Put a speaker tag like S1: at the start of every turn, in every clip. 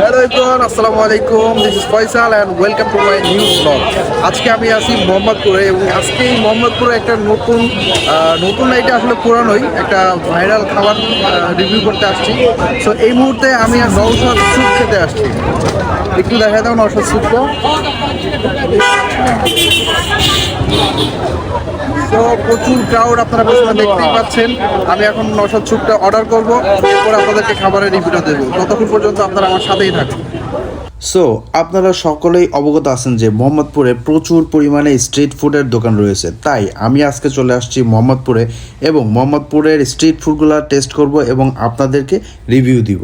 S1: Hello everyone আসসালামু আলাইকুম this is Faisal and welcome to my new blog আজকে আমি আছি মোহাম্মদপুরে এবং আজকে এই মোহাম্মদপুরে একটা নতুন নতুন এটা আসলে পুরানোই একটা ভাইরাল খাবার রিভিউ করতে আসছি। সো এই মুহূর্তে আমি আর নৌসাদ স্যুপ খেতে আসছি। একটু দেখা দাও নৌসাদ স্যুপটা তো প্রচুর ক্রাউড আপনারা বসে দেখতেই পাচ্ছেন। আমি এখন নশাদ স্যুপটা অর্ডার করব, এরপর আপনাদেরকে খাবারের রিভিউটা দেবো। ততক্ষণ পর্যন্ত আপনারা আমার সাথেই থাকুন। সো আপনারা সকলেই অবগত আছেন যে মোহাম্মদপুরে প্রচুর পরিমাণে স্ট্রিট ফুডের দোকান রয়েছে। তাই আমি আজকে চলে আসছি মোহাম্মদপুরে এবং মোহাম্মদপুরের স্ট্রিট ফুডগুলো টেস্ট করব এবং আপনাদেরকে রিভিউ দিব।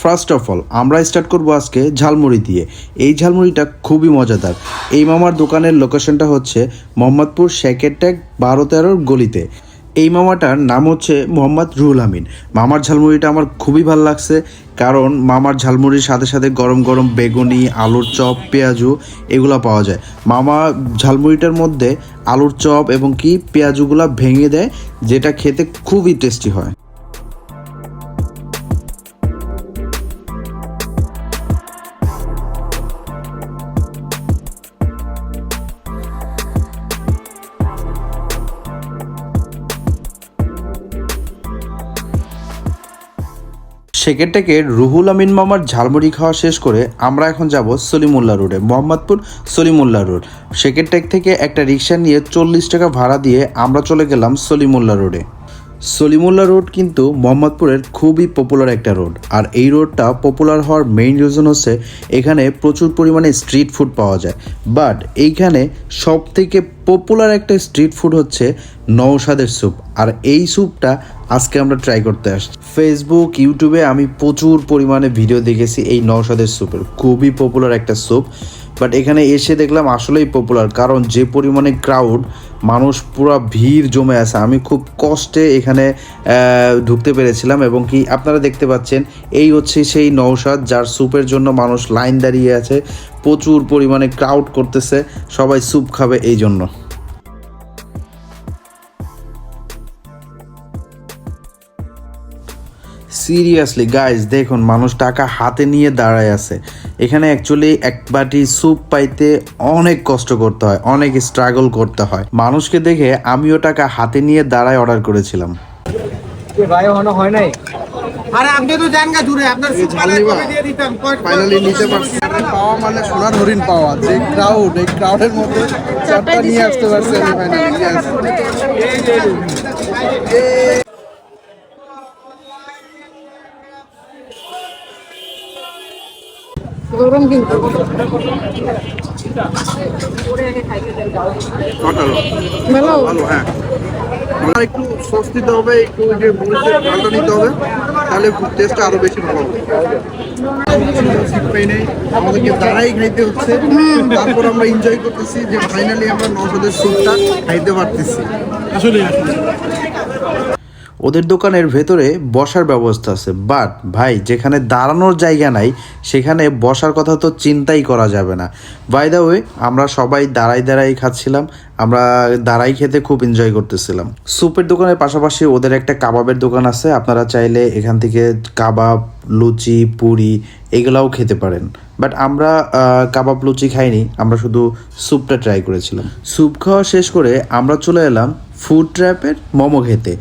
S1: ফার্স্ট অফ অল আমরা স্টার্ট করব আজকে ঝালমুড়ি দিয়ে। এই ঝালমুড়িটা খুবই মজাদার। এই মামার দোকানের লোকেশনটা হচ্ছে মোহাম্মদপুর শ্যাকের ট্যাগ বারো তেরোর গলিতে। এই মামাটার নাম হচ্ছে মোহাম্মদ রুহুল আমিন। মামার ঝালমুড়িটা আমার খুবই ভালো লাগছে, কারণ মামার ঝালমুড়ির সাথে সাথে গরম গরম বেগুনি, আলুর চপ, পেঁয়াজু এগুলো পাওয়া যায়। মামা ঝালমুড়িটার মধ্যে আলুর চপ এবং কি পেঁয়াজুগুলা ভেঙে দেয়, যেটা খেতে খুবই টেস্টি হয়। সেকের থেকে রুহুল আমিন মামার ঝালমুড়ি খাওয়া শেষ করে আমরা এখন যাব সলিমুল্লা রোডে, Mohammadpur Salimullah road. Second tech থেকে একটা রিক্সা নিয়ে চল্লিশ টাকা ভাড়া দিয়ে আমরা চলে গেলাম সলিমুল্লা রোডে। সলিমুল্লাহ রোড কিন্তু মোহাম্মদপুরের খুবই পপুলার একটা রোড আর এই রোডটা পপুলার হওয়ার মেইন রিজন হচ্ছে এখানে প্রচুর পরিমাণে স্ট্রিট ফুড পাওয়া যায়। বাট এইখানে সব থেকে পপুলার একটা স্ট্রিট ফুড হচ্ছে নৌসাদের স্যুপ আর এই স্যুপটা আজকে আমরা ট্রাই করতে আসছি। ফেসবুক ইউটিউবে আমি প্রচুর পরিমাণে ভিডিও দেখেছি এই নৌসাদের স্যুপের খুবই পপুলার একটা স্যুপ বাট এখানে এসে দেখলাম আসলেই পপুলার কারণ যে পরিমাণে ক্রাউড মানুষ পুরো ভিড় জমে আছে। আমি খুব কষ্টে এখানে ঢুকতে পেরেছিলাম এবং কি আপনারা দেখতে পাচ্ছেন, এই হচ্ছে সেই নৌসাদ যার স্যুপের জন্য মানুষ লাইন দাঁড়িয়ে আছে। প্রচুর পরিমাণে ক্রাউড করতেছে। সবাই স্যুপ খাবে এই জন্য। সিরিয়াসলি গাইজ দেখুন মানুষ টাকা হাতে নিয়ে দাঁড়ায় আছে। এখানে অ্যাকচুয়ালি এক বাটি স্যুপ পাইতে অনেক কষ্ট করতে হয় অনেক স্ট্রাগল করতে হয়। মানুষকে দেখে আমিও টাকা হাতে নিয়ে দাঁড়ায় অর্ডার করেছিলাম।
S2: ভাই হয় নাই? আরে আপনি তো জান গা দূরে আপনার সুপ পালে কবে দিয়ে দিতাম।
S1: ফাইনালি নিতে পারছি। পাওয়া মানে সোনার হরিণ পাওয়া যে ক্রাউড এই ক্রাউডের মধ্যে চারটা নিয়ে আসতে পারছি আমি ফাইনালি
S3: গরম কিন্তু। ভালো।
S1: ভালো হ্যাঁ। আমার একটু সস দিতে হবে একটু যে মরিচের ঝালটা নিতে হবে তাহলে টেস্টটা আরও বেশি ভালো হবে। আমাদেরকে দাঁড়াই খাইতে হচ্ছে। তারপর আমরা এনজয় করতেছি যে ফাইনালি আমরা নশোদের স্যুপটা খাইতে পারতেছি। আসলে ওদের দোকানের ভেতরে বসার ব্যবস্থা আছে। বাট ভাই, যেখানে দাঁড়ানোর জায়গা নাই, সেখানে বসার কথা তো চিন্তাই করা যাবে না। বাই দ্য ওয়ে আমরা সবাই দাঁড়াই দাঁড়াই খাচ্ছিলাম। আমরা দাঁড়াই খেতে খুব এনজয় করতেছিলাম। স্যুপের দোকানের পাশাপাশি ওদের একটা কাবাবের দোকান আছে। আপনারা চাইলে এখান থেকে কাবাব, লুচি, পুরি এগুলাও খেতে পারেন। বাট আমরা কাবাব, লুচি খাইনি। আমরা শুধু স্যুপটা ট্রাই করেছিলাম। স্যুপ খাওয়া শেষ করে আমরা চলে এলাম ফুড ট্র্যাপের মোমো খেতে।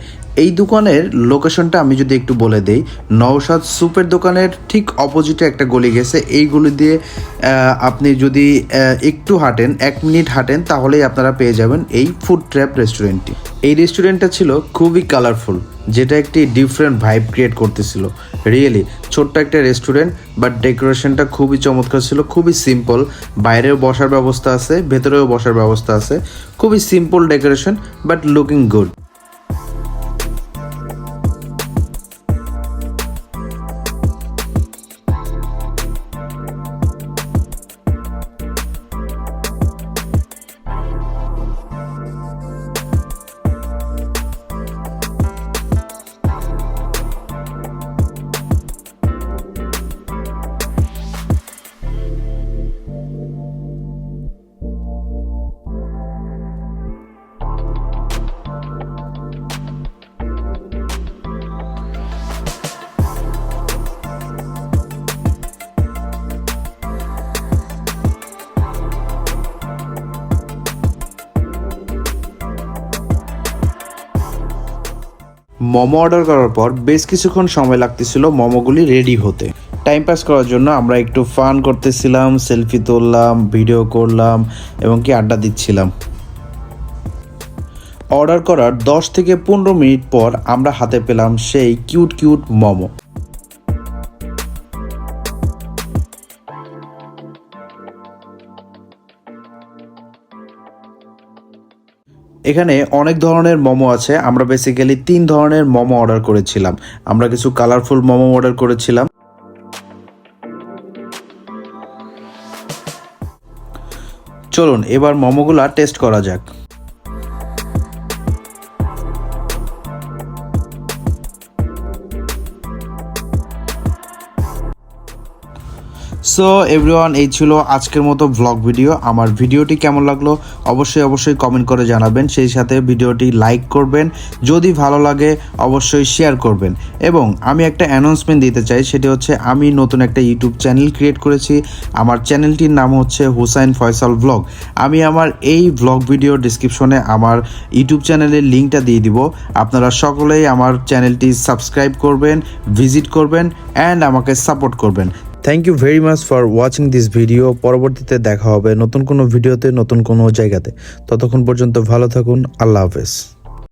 S1: এই দোকানের লোকেশনটা আমি যদি একটু বলে দেই, নওশাদ স্যুপের দোকানের ঠিক অপোজিটে একটা গলি গেছে। এই গলি দিয়ে আপনি যদি একটু হাঁটেন, এক মিনিট হাঁটেন, তাহলেই আপনারা পেয়ে যাবেন এই ফুড ট্র্যাপ রেস্টুরেন্টটি এই রেস্টুরেন্টটা ছিল খুবই কালারফুল যেটা একটি ডিফারেন্ট ভাইব ক্রিয়েট করতেছিল। রিয়েলি ছোট্ট একটা রেস্টুরেন্ট বাট ডেকোরেশনটা খুবই চমৎকার ছিল, খুবই সিম্পল বাইরেও বসার ব্যবস্থা আছে, ভেতরেও বসার ব্যবস্থা আছে। খুবই simple decoration but looking good momo order করার পর বেশ কিছুক্ষণ সময় লাগতেছিল মোমোগুলি রেডি হতে। টাইম পাস করার জন্য আমরা একটু ফান করতেছিলাম সেলফি তুললাম ভিডিও করলাম এবং কি আড্ডা দিচ্ছিলাম। অর্ডার করার 10 থেকে পনেরো মিনিট পর আমরা হাতে পেলাম সেই কিউট কিউট মোমো। এখানে অনেক ধরনের মোমো আছে। আমরা বেসিক্যালি তিন ধরনের মোমো অর্ডার করেছিলাম। আমরা কিছু কালারফুল মোমো অর্ডার করেছিলাম। চলুন, এবার মোমোগুলা টেস্ট করা যাক। সো এভরিওয়ান এই ছিল আজকের মতো ভ্লগ ভিডিও আমার ভিডিওটি কেমন লাগল অবশ্যই অবশ্যই কমেন্ট করে জানাবেন। সেই সাথে ভিডিওটি লাইক করবেন। যদি ভালো লাগে, অবশ্যই শেয়ার করবেন। এবং আমি একটা অ্যানাউন্সমেন্ট দিতে চাই, সেটি হচ্ছে আমি নতুন একটা ইউটিউব চ্যানেল ক্রিয়েট করেছি। আমার চ্যানেলটির নাম হচ্ছে হুসাইন ফয়সাল ব্লগ আমি আমার এই ভ্লগ ভিডিও ডিসক্রিপশনে আমার ইউটিউব চ্যানেলের লিঙ্কটা দিয়ে দিব। আপনারা সকলেই আমার চ্যানেলটি সাবস্ক্রাইব করবেন ভিজিট করবেন অ্যান্ড আমাকে সাপোর্ট করবেন। Thank you very much for watching this video পরবর্তীতে দেখা হবে নতুন কোনো ভিডিওতে, নতুন কোনো জায়গাতে। ততক্ষণ পর্যন্ত ভালো থাকুন। আল্লাহ হাফেজ।